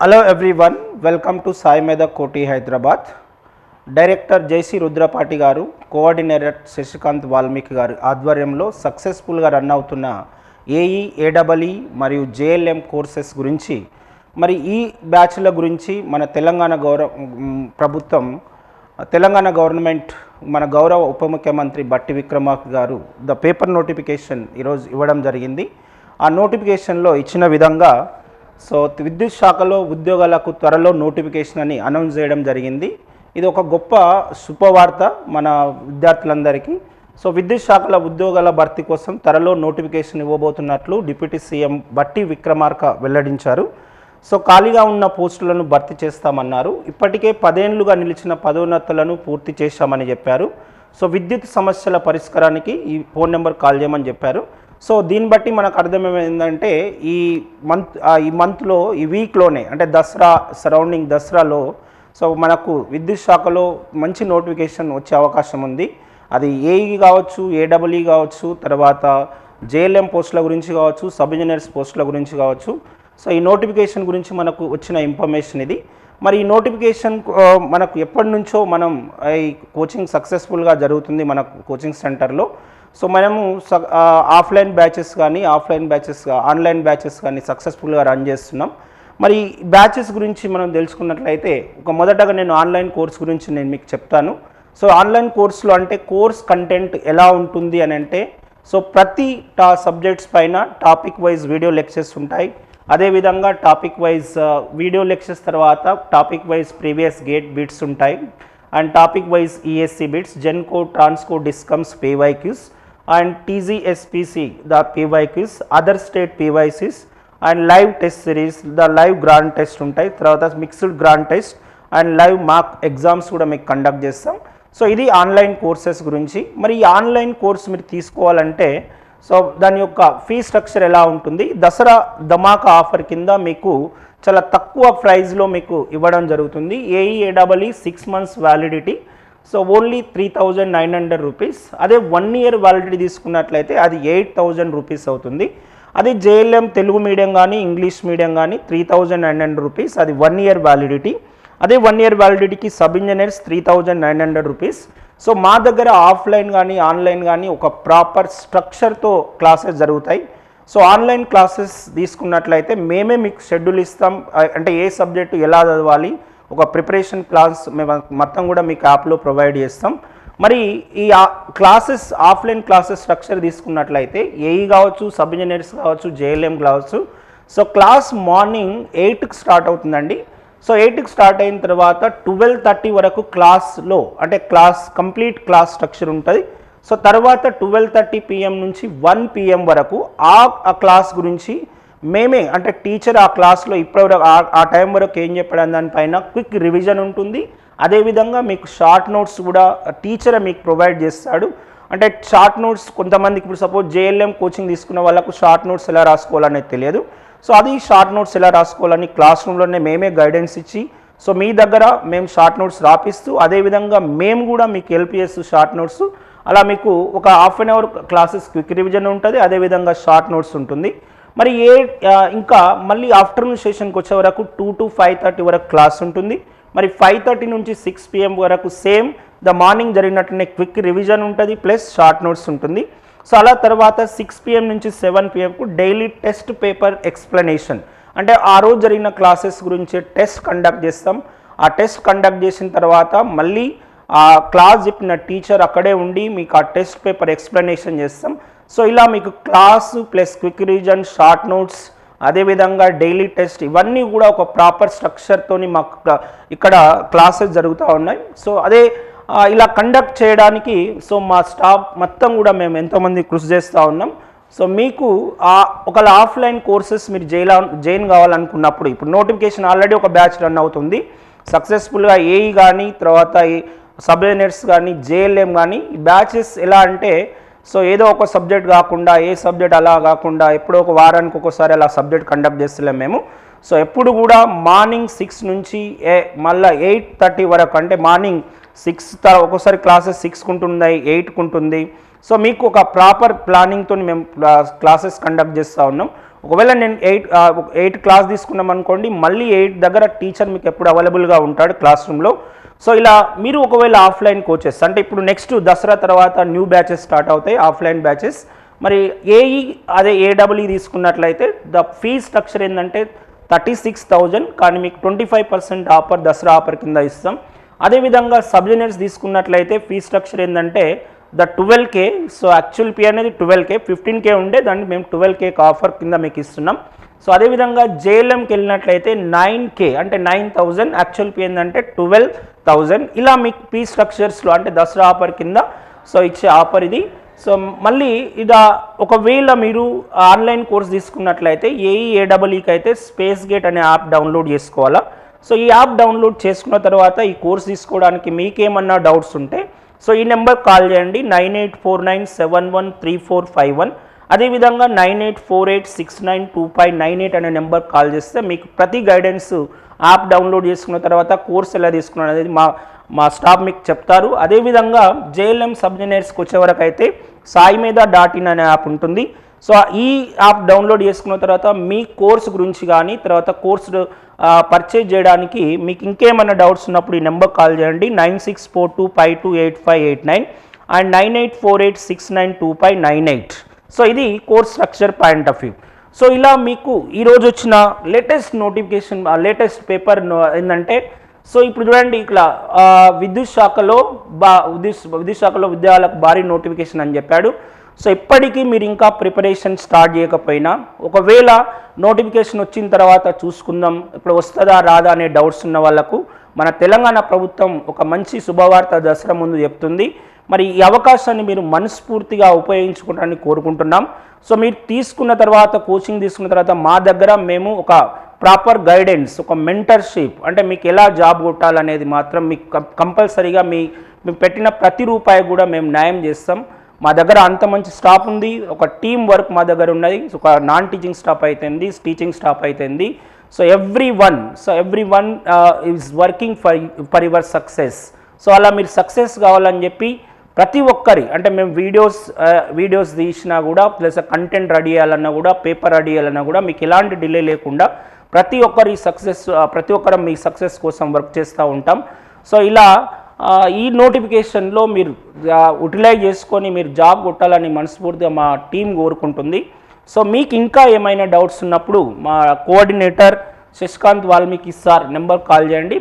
Hello everyone welcome to Sai Medha Koti Hyderabad director జేసీ రుద్రపాటి గారు coordinator Shashikant Valmiki గారు ఆధ్వర్యంలో సక్సెస్ఫుల్గా రన్ అవుతున్న ఏఈ ఏడబల్ఈ మరియు జేఎల్ఎం కోర్సెస్ గురించి మరి ఈ బ్యాచ్ల గురించి మన తెలంగాణ గౌరవ ప్రభుత్వం తెలంగాణ గవర్నమెంట్ మన గౌరవ ఉప ముఖ్యమంత్రి బట్టి విక్రమార్క గారు ద పేపర్ నోటిఫికేషన్ ఈరోజు ఇవ్వడం జరిగింది. ఆ నోటిఫికేషన్లో ఇచ్చిన విధంగా సో విద్యుత్ శాఖలో ఉద్యోగాలకు త్వరలో నోటిఫికేషన్ అని అనౌన్స్ చేయడం జరిగింది. ఇది ఒక గొప్ప శుభవార్త మన విద్యార్థులందరికీ. సో విద్యుత్ శాఖల ఉద్యోగాల భర్తీ కోసం త్వరలో నోటిఫికేషన్ ఇవ్వబోతున్నట్లు డిప్యూటీ సీఎం బట్టి విక్రమార్క వెల్లడించారు. సో ఖాళీగా ఉన్న పోస్టులను భర్తీ చేస్తామన్నారు. ఇప్పటికే పదేళ్ళుగా నిలిచిన పదోన్నతులను పూర్తి చేశామని చెప్పారు. సో విద్యుత్ సమస్యల పరిష్కారానికి ఈ ఫోన్ నెంబర్ కాల్ చేయమని చెప్పారు. సో దీన్ని బట్టి మనకు అర్థమేమైందంటే ఈ మంత్ ఈ మంత్లో ఈ వీక్లోనే అంటే దసరా సరౌండింగ్ దసరాలో సో మనకు విద్యుత్ శాఖలో మంచి నోటిఫికేషన్ వచ్చే అవకాశం ఉంది. అది ఏఈ కావచ్చు ఏడబ్ల్ఈ కావచ్చు తర్వాత జేఎల్ఎం పోస్టుల గురించి కావచ్చు సబ్ ఇంజనీర్స్ పోస్టుల గురించి కావచ్చు. సో ఈ నోటిఫికేషన్ గురించి మనకు వచ్చిన ఇన్ఫర్మేషన్ ఇది. మరి ఈ నోటిఫికేషన్ మనకు ఎప్పటి నుంచో మనం ఈ కోచింగ్ సక్సెస్ఫుల్గా జరుగుతుంది మన కోచింగ్ సెంటర్లో సో మనము ఆఫ్లైన్ బ్యాచెస్ కానీ ఆఫ్లైన్ బ్యాచెస్ ఆన్లైన్ బ్యాచెస్ కానీ సక్సెస్ఫుల్గా రన్ చేస్తున్నాం. మరి బ్యాచెస్ గురించి మనం తెలుసుకున్నట్లయితే ఒక మొదటగా నేను ఆన్లైన్ కోర్స్ గురించి నేను మీకు చెప్తాను. సో ఆన్లైన్ కోర్సులో అంటే కోర్స్ కంటెంట్ ఎలా ఉంటుంది అని అంటే సో ప్రతి టా సబ్జెక్ట్స్ పైన టాపిక్ వైజ్ వీడియో లెక్చర్స్ ఉంటాయి. అదేవిధంగా టాపిక్ వైజ్ వీడియో లెక్చర్స్ తర్వాత topic wise previous GATE bits ఉంటాయి. And topic wise ESC bits Genco Transco discoms PYQs and TGSPC the PYQs other state PYCs and live test series the live grand test ఉంటాయి. తర్వాత mixed grand test and live mock exams కూడా మీకు conduct చేస్తాం. So ఇది online courses గురించి. మరి ఈ online course మీరు తీసుకోవాలంటే సో దాని యొక్క ఫీ స్ట్రక్చర్ ఎలా ఉంటుంది? దసరా ధమాకా ఆఫర్ కింద మీకు చాలా తక్కువ ప్రైస్లో మీకు ఇవ్వడం జరుగుతుంది. ఏఈఏడబ్ల్ఈ six months validity so only three thousand nine hundred rupees అదే వన్ ఇయర్ వ్యాలిడిటీ తీసుకున్నట్లయితే అది ఎయిట్ థౌజండ్ రూపీస్ అవుతుంది. అదే జేఎల్ఎం తెలుగు మీడియం కానీ ఇంగ్లీష్ మీడియం కానీ three thousand nine hundred rupees అది వన్ ఇయర్ వ్యాలిడిటీ అదే one year వ్యాలిడిటీకి sub engineers three thousand nine hundred rupees so మా దగ్గర ఆఫ్లైన్ కానీ ఆన్లైన్ కానీ ఒక ప్రాపర్ స్ట్రక్చర్తో క్లాసెస్ జరుగుతాయి. సో ఆన్లైన్ క్లాసెస్ తీసుకున్నట్లయితే మేమే మీకు షెడ్యూల్ ఇస్తాం. అంటే ఏ సబ్జెక్టు ఎలా చదవాలి? ఒక ప్రిపరేషన్ క్లాస్ మేము మొత్తం కూడా మీకు యాప్లో ప్రొవైడ్ చేస్తాం. మరి ఈ క్లాసెస్ ఆఫ్లైన్ క్లాసెస్ స్ట్రక్చర్ తీసుకున్నట్లయితే ఏఈ కావచ్చు సబ్ ఇంజనీర్స్ కావచ్చు జేఎల్ఎం కావచ్చు. సో క్లాస్ మార్నింగ్ ఎయిట్కి స్టార్ట్ అవుతుందండి. సో ఎయిట్కి స్టార్ట్ అయిన తర్వాత ట్వెల్వ్ థర్టీ వరకు క్లాస్లో అంటే క్లాస్ కంప్లీట్ క్లాస్ స్ట్రక్చర్ ఉంటుంది. సో తర్వాత ట్వెల్వ్ థర్టీ పిఎం నుంచి వన్ పిఎం వరకు ఆ ఆ క్లాస్ గురించి మేమే అంటే టీచర్ ఆ క్లాస్లో ఇప్పటివరకు ఆ- ఆ టైం వరకు ఏం చెప్పడం దానిపైన క్విక్ రివిజన్ ఉంటుంది. అదేవిధంగా మీకు షార్ట్ నోట్స్ కూడా టీచర్ మీకు ప్రొవైడ్ చేస్తాడు. అంటే షార్ట్ నోట్స్ కొంతమందికి ఇప్పుడు సపోజ్ జేఎల్ఎం కోచింగ్ తీసుకున్న వాళ్ళకు షార్ట్ నోట్స్ ఎలా రాసుకోవాలనేది తెలియదు. సో అది షార్ట్ నోట్స్ ఎలా రాసుకోవాలని క్లాస్ రూమ్లోనే మేమే గైడెన్స్ ఇచ్చి సో మీ దగ్గర మేము షార్ట్ నోట్స్ రాపిస్తూ అదేవిధంగా మేము కూడా మీకు హెల్ప్ చేస్తూ షార్ట్ నోట్స్. అలా మీకు ఒక half an hour classes quick revision ఉంటుంది. అదేవిధంగా షార్ట్ నోట్స్ ఉంటుంది. మరి ఏ ఇంకా మళ్ళీ ఆఫ్టర్నూన్ సెషన్కి వచ్చే వరకు టూ టు ఫైవ్ థర్టీ వరకు క్లాస్ ఉంటుంది. మరి ఫైవ్ థర్టీ నుంచి సిక్స్ పిఎం వరకు సేమ్ ద మార్నింగ్ జరిగినట్టునే క్విక్ రివిజన్ ఉంటుంది ప్లస్ షార్ట్ నోట్స్ ఉంటుంది. సో అలా తర్వాత సిక్స్ పిఎం నుంచి సెవెన్ పిఎంకు డైలీ టెస్ట్ పేపర్ ఎక్స్ప్లెనేషన్ అంటే ఆ రోజు జరిగిన క్లాసెస్ గురించి టెస్ట్ కండక్ట్ చేస్తాం. ఆ టెస్ట్ కండక్ట్ చేసిన తర్వాత మళ్ళీ ఆ క్లాస్ చెప్పిన టీచర్ అక్కడే ఉండి మీకు ఆ టెస్ట్ పేపర్ ఎక్స్ప్లెనేషన్ చేస్తాం. సో ఇలా మీకు class plus quick revision short notes అదేవిధంగా డైలీ టెస్ట్ ఇవన్నీ కూడా ఒక ప్రాపర్ స్ట్రక్చర్తోని మాకు ఇక్కడ క్లాసెస్ జరుగుతూ ఉన్నాయి. సో అదే ఇలా కండక్ట్ చేయడానికి సో మా స్టాఫ్ మొత్తం కూడా మేము ఎంతోమంది కృషి చేస్తూ ఉన్నాం. సో మీకు ఒకవేళ ఆఫ్లైన్ కోర్సెస్ మీరు జైలా జైన్ కావాలనుకున్నప్పుడు ఇప్పుడు నోటిఫికేషన్ ఆల్రెడీ ఒక బ్యాచ్ రన్ అవుతుంది. సక్సెస్ఫుల్గా ఏఈ కానీ తర్వాత సబ్ కానీ జేఎల్ఎం కానీ ఈ బ్యాచెస్ ఎలా అంటే సో ఏదో ఒక సబ్జెక్ట్ కాకుండా ఏ సబ్జెక్ట్ అలా కాకుండా ఎప్పుడో ఒక వారానికి ఒకసారి అలా సబ్జెక్ట్ కండక్ట్ చేస్తలేం మేము. సో ఎప్పుడు కూడా మార్నింగ్ సిక్స్ నుంచి ఏ మళ్ళీ ఎయిట్ థర్టీ వరకు అంటే మార్నింగ్ సిక్స్ ఒక్కోసారి క్లాసెస్ సిక్స్కి ఉంటుంది ఎయిట్కి ఉంటుంది. సో మీకు ఒక ప్రాపర్ ప్లానింగ్తో మేము క్లాసెస్ కండక్ట్ చేస్తూ ఉన్నాం. ఒకవేళ నేను ఎయిట్ ఎయిట్ క్లాస్ తీసుకున్నాం అనుకోండి మళ్ళీ ఎయిట్ దగ్గర టీచర్ మీకు ఎప్పుడు అవైలబుల్గా ఉంటాడు క్లాస్ రూమ్లో. సో ఇలా మీరు ఒకవేళ ఆఫ్లైన్ కోచెస్ అంటే ఇప్పుడు నెక్స్ట్ దసరా తర్వాత న్యూ బ్యాచెస్ స్టార్ట్ అవుతాయి ఆఫ్లైన్ బ్యాచెస్. మరి ఏఈ అదే ఏడబ్ల్యూ తీసుకున్నట్లయితే ద ఫీ స్ట్రక్చర్ ఏంటంటే థర్టీ సిక్స్ థౌజండ్ కానీ మీకు twenty five percent offer Dussehra offer కింద ఇస్తాం. అదేవిధంగా సబ్ జూనియర్స్ తీసుకున్నట్లయితే ఫీ స్ట్రక్చర్ ఏంటంటే the twelve K so actual pay అనేది ట్వెల్వ్ కే ఫిఫ్టీన్ కే ఉండే దాన్ని మేము ట్వెల్వ్ కేకి ఆఫర్ కింద మీకు ఇస్తున్నాం. సో అదేవిధంగా జేఎల్ఎంకి వెళ్ళినట్లయితే నైన్ కే అంటే నైన్ థౌజండ్ యాక్చువల్ పే ఏంటంటే ట్వెల్వ్ థౌజండ్. ఇలా మీకు పీ స్ట్రక్చర్స్లో అంటే దసరా ఆఫర్ కింద సో ఇచ్చే ఆఫర్ ఇది. సో మళ్ళీ ఇదా ఒకవేళ మీరు ఆన్లైన్ కోర్స్ తీసుకున్నట్లయితే ఏఈ ఏడబ్ల్యూకి అయితే స్పేస్ గేట్ అనే యాప్ డౌన్లోడ్ చేసుకోవాలా? సో ఈ యాప్ డౌన్లోడ్ చేసుకున్న తర్వాత ఈ కోర్స్ తీసుకోవడానికి మీకేమన్నా డౌట్స్ ఉంటే సో ఈ నెంబర్ కాల్ చేయండి. Nine eight four nine seven one three four five one. అదేవిధంగా nine eight four eight six nine two five nine eight అనే నెంబర్ కాల్ చేస్తే మీకు ప్రతి గైడెన్స్ యాప్ డౌన్లోడ్ చేసుకున్న తర్వాత కోర్స్ ఎలా తీసుకున్నాను అనేది మా మా స్టాఫ్ మీకు చెప్తారు. అదేవిధంగా జేఎల్ఎం సబ్ ఇంజనీర్స్కి వచ్చేవరకు అయితే సాయి మీద డాట్ ఇన్ అనే యాప్ ఉంటుంది. సో ఈ యాప్ డౌన్లోడ్ చేసుకున్న తర్వాత మీ కోర్స్ గురించి కానీ తర్వాత కోర్స్ పర్చేజ్ చేయడానికి మీకు ఇంకేమైనా డౌట్స్ ఉన్నప్పుడు ఈ నెంబర్ కాల్ చేయండి. Nine six four two five two eight five eight nine and nine eight four eight six nine two five nine eight. So ఇది course structure point of view. So ఇలా మీకు ఈరోజు వచ్చిన latest notification latest paper ఏంటంటే so ఇప్పుడు చూడండి ఇట్లా విద్యుత్ శాఖలో బా విద్యుత్ విద్యుత్ శాఖలో విద్యాలయాలకు భారీ నోటిఫికేషన్ అని చెప్పాడు. సో ఇప్పటికీ మీరు ఇంకా ప్రిపరేషన్ స్టార్ట్ చేయకపోయినా ఒకవేళ నోటిఫికేషన్ వచ్చిన తర్వాత చూసుకుందాం ఇప్పుడు వస్తుందా రాదా అనే డౌట్స్ ఉన్న వాళ్ళకు మన తెలంగాణ ప్రభుత్వం ఒక మంచి శుభవార్త దసరా ముందు చెప్తుంది. మరి ఈ అవకాశాన్ని మీరు మనస్ఫూర్తిగా ఉపయోగించుకోవడానికి కోరుకుంటున్నాం. సో మీరు తీసుకున్న తర్వాత కోచింగ్ తీసుకున్న తర్వాత మా దగ్గర మేము ఒక ప్రాపర్ గైడెన్స్ ఒక మెంటర్షిప్ అంటే మీకు ఎలా జాబ్ కొట్టాలనేది మాత్రం మీకు కంపల్సరీగా మీ మేము పెట్టిన ప్రతి రూపాయి కూడా మేము న్యాయం చేస్తాం. మా దగ్గర అంత మంచి స్టాఫ్ ఉంది. ఒక టీం వర్క్ మా దగ్గర ఉన్నది. సో ఒక నాన్ టీచింగ్ స్టాఫ్ అయితేంది టీచింగ్ స్టాఫ్ అయితేంది so every one so every one is working for for your success so అలా మీరు సక్సెస్ కావాలని చెప్పి ప్రతి ఒక్కరి అంటే మేము వీడియోస్ వీడియోస్ తీసినా కూడా ప్లస్ కంటెంట్ రెడీ చేయాలన్నా కూడా పేపర్ రెడీ చేయాలన్నా కూడా మీకు ఎలాంటి డిలే లేకుండా ప్రతి ఒక్కరి సక్సెస్ ప్రతి ఒక్కరం మీ సక్సెస్ కోసం వర్క్ చేస్తూ ఉంటాం. సో ఇలా ఈ నోటిఫికేషన్లో మీరు యూటిలైజ్ చేసుకొని మీరు జాబ్ కొట్టాలని మనస్ఫూర్తిగా మా టీం కోరుకుంటుంది. సో మీకు ఇంకా ఏమైనా డౌట్స్ ఉన్నప్పుడు మా coordinator Shashikant Valmiki sir number call చేయండి.